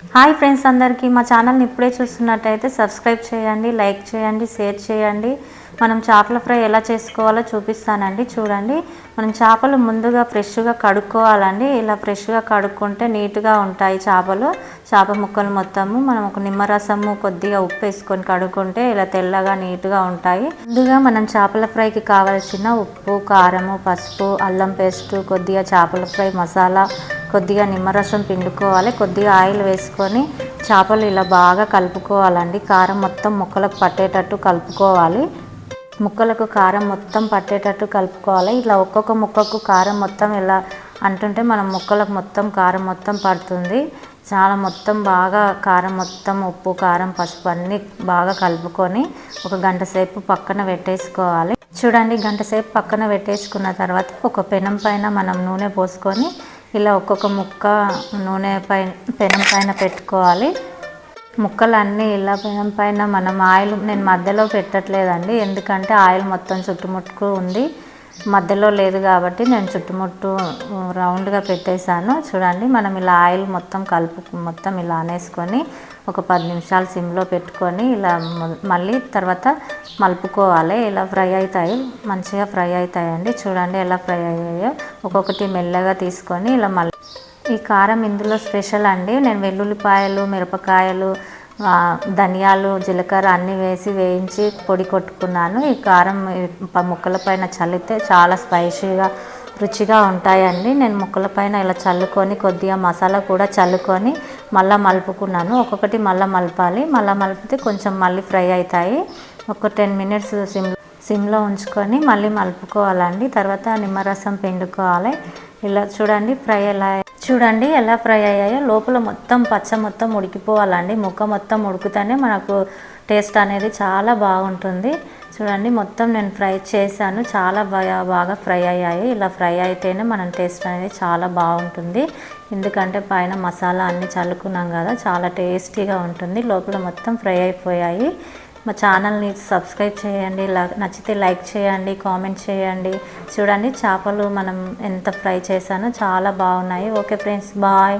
Hi friends అందరికీ మా ఛానల్ని ఇప్పుడే చూస్తున్నట్టయితే సబ్స్క్రైబ్ చేయండి లైక్ చేయండి షేర్ చేయండి. మనం చేపల ఫ్రై ఎలా చేసుకోవాలో చూపిస్తానండి చూడండి. మనం చేపలు ముందుగా ఫ్రెష్గా కడుక్కోవాలండి. ఇలా ఫ్రెష్గా కడుక్కుంటే నీట్గా ఉంటాయి చేపలు. చేప ముక్కలు మొత్తము మనం ఒక నిమ్మరసము కొద్దిగా ఉప్పు వేసుకొని కడుక్కుంటే ఇలా తెల్లగా నీట్గా ఉంటాయి. ముందుగా మనం చేపల ఫ్రైకి కావాల్సిన ఉప్పు కారము పసుపు అల్లం పేస్ట్ కొద్దిగా చేపల ఫ్రై మసాలా కొద్దిగా నిమ్మరసం పిండుకోవాలి. కొద్దిగా ఆయిల్ వేసుకొని చేపలు ఇలా బాగా కలుపుకోవాలండి. కారం మొత్తం ముక్కలకు పట్టేటట్టు కలుపుకోవాలి. ముక్కలకు కారం మొత్తం పట్టేటట్టు కలుపుకోవాలి. ఇలా ఒక్కొక్క ముక్కకు కారం మొత్తం ఇలా అంటుంటే మనం ముక్కలకు మొత్తం కారం మొత్తం పడుతుంది. చాలా మొత్తం బాగా కారం మొత్తం ఉప్పు కారం పసుపు అన్నీ బాగా కలుపుకొని ఒక గంట సేపు పక్కన పెట్టేసుకోవాలి. చూడండి గంట సేపు పక్కన పెట్టేసుకున్న తర్వాత ఒక పెనం పైన మనం నూనె పోసుకొని ఇలా ఒక్కొక్క ముక్క నూనె పైన పెనం పైన పెట్టుకోవాలి. ముక్కలు అన్నీ ఇలా పెనం పైన మనం ఆయిల్ నేను మధ్యలో పెట్టట్లేదండి. ఎందుకంటే ఆయిల్ మొత్తం చుట్టుముట్టుకు ఉంది. మధ్యలో లేదు కాబట్టి నేను చుట్టుముట్టు రౌండ్గా పెట్టేశాను. చూడండి మనం ఇలా ఆయిల్ మొత్తం కలుపు మొత్తం ఇలా అనేసుకొని ఒక పది నిమిషాలు సిమ్లో పెట్టుకొని ఇలా మళ్ళీ తర్వాత మలుపుకోవాలి. ఇలా ఫ్రై అవుతాయి. మంచిగా ఫ్రై అవుతాయండి. చూడండి ఎలా ఫ్రై అయ్యాయో. ఒక్కొక్కటి మెల్లగా తీసుకొని ఇలా మళ్ళీ ఈ కారం ఇందులో స్పెషల్ అండి. నేను వెల్లుల్లిపాయలు మిరపకాయలు ధనియాలు జీలకర్ర అన్నీ వేసి వేయించి పొడి కొట్టుకున్నాను. ఈ కారం ముక్కల పైన చల్లితే చాలా స్పైసీగా రుచిగా ఉంటాయండి. నేను ముక్కల పైన ఇలా చల్లుకొని కొద్దిగా మసాలా కూడా చల్లుకొని మళ్ళీ మలుపుకున్నాను. ఒక్కొక్కటి మళ్ళీ మలపాలి. మళ్ళీ మలిపితే కొంచెం మళ్ళీ ఫ్రై అవుతాయి ఒక టెన్ మినిట్స్ సిమ్ సిమ్లో ఉంచుకొని మళ్ళీ మలుపుకోవాలండి. తర్వాత నిమ్మరసం పిండుకోవాలి. ఇలా చూడండి ఫ్రై ఎలా చూడండి ఎలా ఫ్రై అయ్యాయో. లోపల మొత్తం పచ్చ మొత్తం ఉడికిపోవాలండి. ముక్క మొత్తం ఉడికితేనే మనకు టేస్ట్ అనేది చాలా బాగుంటుంది. చూడండి మొత్తం నేను ఫ్రై చేశాను. చాలా బాగా బాగా ఫ్రై అయ్యాయి. ఇలా ఫ్రై అయితేనే మనం టేస్ట్ అనేది చాలా బాగుంటుంది. ఎందుకంటే పైన మసాలా అన్నీ చల్లుకున్నాం కదా చాలా టేస్టీగా ఉంటుంది. లోపల మొత్తం ఫ్రై అయిపోయాయి. మా ఛానల్ని సబ్స్క్రైబ్ చేయండి నచ్చితే లైక్ చేయండి కామెంట్ చేయండి. చూడండి చేపలు మనం ఎంత ఫ్రై చేశానో చాలా బాగున్నాయి. Okay friends bye.